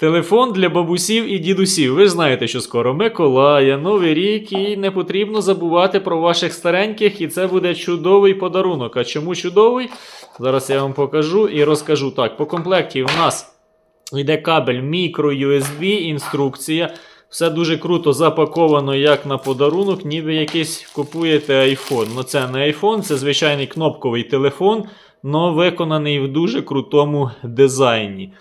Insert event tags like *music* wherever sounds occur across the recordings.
Телефон для бабусів і дідусів. Ви знаєте, що скоро Миколая, Новий рік, і не потрібно забувати про ваших стареньких, і це буде чудовий подарунок. А чому чудовий? Зараз я вам покажу і розкажу. Так, по комплекті в нас йде кабель micro-USB, інструкція. Все дуже круто запаковано як на подарунок, ніби якийсь купуєте iPhone. Ну це не iPhone, це звичайний кнопковий телефон, але виконаний в дуже крутому дизайні.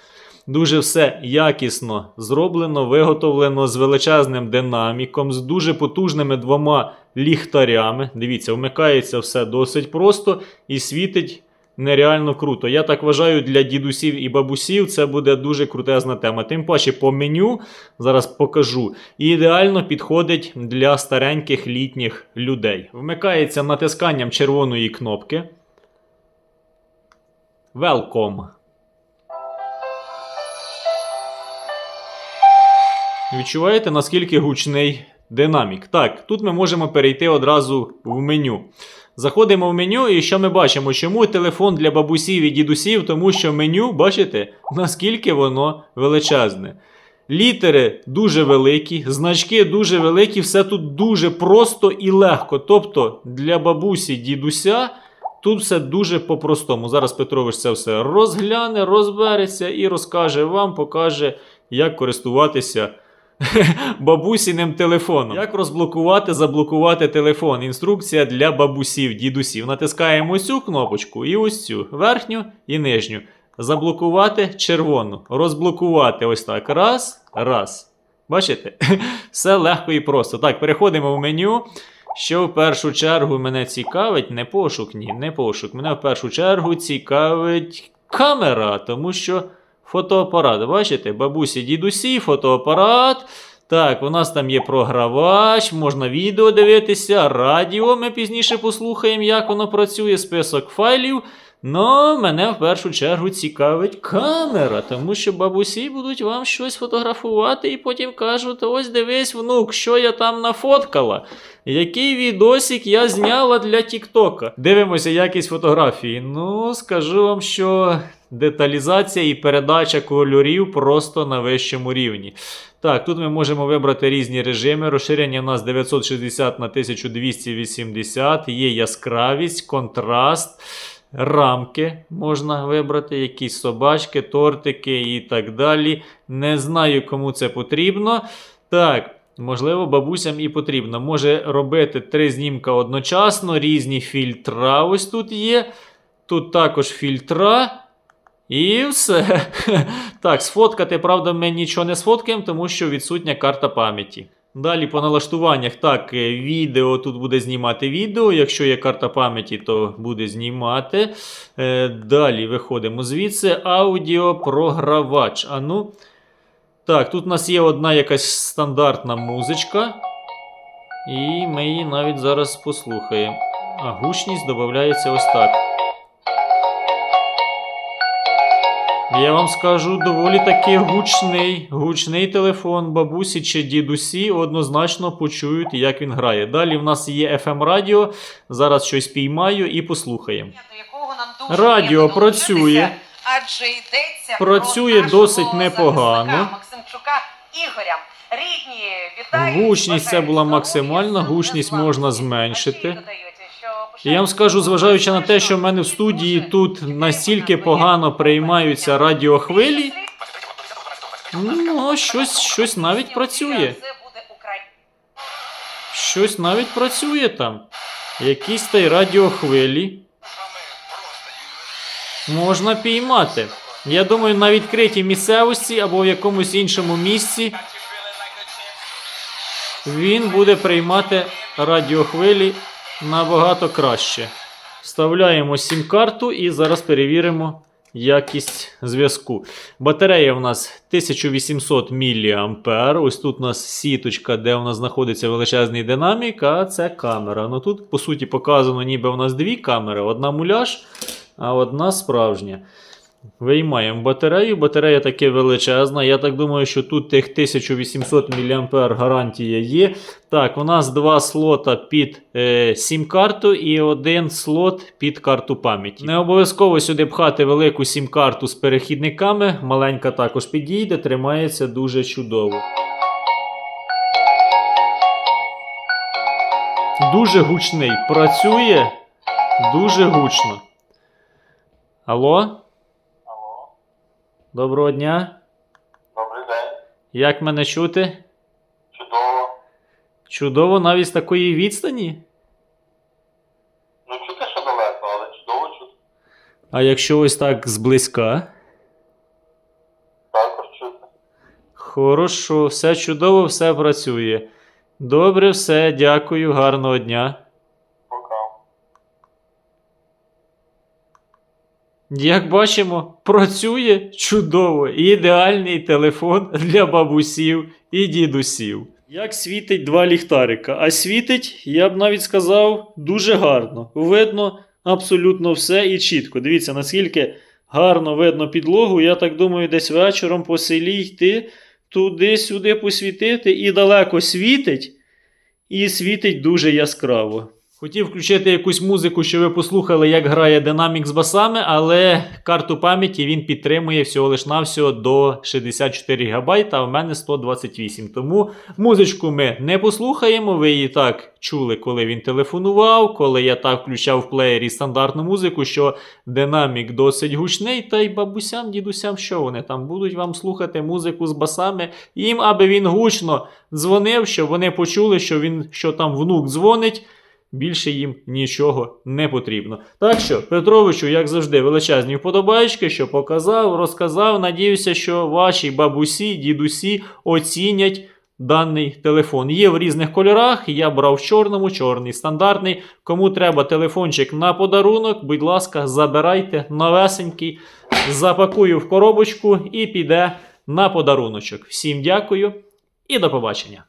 Дуже все якісно зроблено, виготовлено з величезним динаміком, з дуже потужними двома ліхтарями. Дивіться, вмикається все досить просто і світить нереально круто. Я так вважаю, для дідусів і бабусів це буде дуже крутезна тема. Тим паче по меню зараз покажу. І ідеально підходить для стареньких літніх людей. Вмикається натисканням червоної кнопки. Welcome. Відчуваєте, наскільки гучний динамік? Так, тут ми можемо перейти одразу в меню. Заходимо в меню, і що ми бачимо? Чому телефон для бабусів і дідусів? Тому що меню, бачите, наскільки воно величезне. Літери дуже великі, значки дуже великі, все тут дуже просто і легко. Тобто для бабусі, дідуся тут все дуже по-простому. Зараз Петрович це все розгляне, розбереться і розкаже вам, покаже, як користуватися *laughs* бабусіним телефоном. Як розблокувати, заблокувати телефон? Інструкція для бабусів, дідусів. Натискаємо ось цю кнопочку і ось цю верхню і нижню. Заблокувати червону. Розблокувати ось так. Раз, раз. Бачите? *laughs* Все легко і просто. Так, переходимо в меню. Що в першу чергу мене цікавить, не пошук, ні, не пошук. Мене в першу чергу цікавить камера, тому що фотоапарат. Бачите, бабусі, дідусі, фотоапарат. Так, у нас там є програвач, можна відео дивитися, радіо. Ми пізніше послухаємо, як воно працює, список файлів. Ну, мене в першу чергу цікавить камера, тому що бабусі будуть вам щось фотографувати і потім кажуть: ось дивись, внук, що я там нафоткала. Який відосик я зняла для Тіктока. Дивимося якість фотографії. Ну, скажу вам, що деталізація і передача кольорів просто на вищому рівні. Так, тут ми можемо вибрати різні режими. Розширення у нас 960 на 1280, є яскравість, контраст. Рамки можна вибрати, якісь собачки, тортики і так далі. Не знаю, кому це потрібно. Так, можливо, бабусям і потрібно. Може робити три знімка одночасно, різні фільтра. Ось тут є. Тут також фільтра. І все. *laughs* Так, сфоткати, правда, ми нічого не сфоткаємо, тому що відсутня карта пам'яті. Далі по налаштуваннях, так, е, відео тут буде знімати відео. Якщо є карта пам'яті, то буде знімати. Е, Далі виходимо звідси. Аудіопрогравач. А ну. Так, тут у нас є одна якась стандартна музичка. І ми її навіть зараз послухаємо. А гучність додається ось так. Я вам скажу, доволі таки гучний, гучний телефон бабусі чи дідусі однозначно почують, як він грає. Далі в нас є FM радіо. Зараз щось піймаю і послухаємо. Радіо працює. адже йдеться Працює про досить непогано. Максимчука Ігоря. Рідні, вітаю. Гучність це була максимальна, гучність можна зменшити. І я вам скажу, зважаючи на те, що в мене в студії тут настільки погано приймаються радіохвилі, ну, щось, щось навіть працює. Щось навіть працює там. Якісь та й радіохвилі. Можна піймати. Я думаю, на відкритій місцевості або в якомусь іншому місці він буде приймати радіохвилі набагато краще. Вставляємо сім-карту і зараз перевіримо якість зв'язку. Батарея у нас 1800 мА. Ось тут у нас сіточка, де у нас знаходиться величезний динамік, а це камера. Ну тут, по суті, показано, ніби у нас дві камери: одна муляж, а одна справжня. Виймаємо батарею. Батарея таки величезна. Я так думаю, що тут тих 1800 мА гарантія є. Так, у нас два слота під е, сім-карту і один слот під карту пам'яті. Не обов'язково сюди пхати велику сім-карту з перехідниками. Маленька також підійде, тримається дуже чудово. Дуже гучний. Працює дуже гучно. Алло? Алло, Доброго дня. добрий день. Як мене чути? Чудово. Чудово навіть з такої відстані. Ну чути, що далеко, але чудово чути. А якщо ось так зблизька? Також чути. Хорошо, все чудово, все працює. Добре, все, дякую, гарного дня. Як бачимо, працює чудово. Ідеальний телефон для бабусів і дідусів. Як світить два ліхтарика. А світить, я б навіть сказав, дуже гарно. Видно абсолютно все і чітко. Дивіться, наскільки гарно видно підлогу. Я так думаю, десь вечором по селі йти, туди-сюди посвітити і далеко світить, і світить дуже яскраво. Хотів включити якусь музику, що ви послухали, як грає динамік з басами, але карту пам'яті він підтримує всього лиш навсього до 64 ГБ, а в мене 128. Тому музичку ми не послухаємо. Ви її так чули, коли він телефонував, коли я так включав в плеєрі стандартну музику, що динамік досить гучний, та й бабусям, дідусям, що вони там будуть вам слухати музику з басами. Їм, аби він гучно дзвонив, щоб вони почули, що він що там внук дзвонить. Більше їм нічого не потрібно. Так що, Петровичу, як завжди, величезні вподобайки, що показав, розказав. Надіюся, що ваші бабусі, дідусі оцінять даний телефон. Є в різних кольорах. Я брав в чорному, чорний стандартний. Кому треба телефончик на подарунок, будь ласка, забирайте новесенький, запакую в коробочку і піде на подаруночок. Всім дякую і до побачення.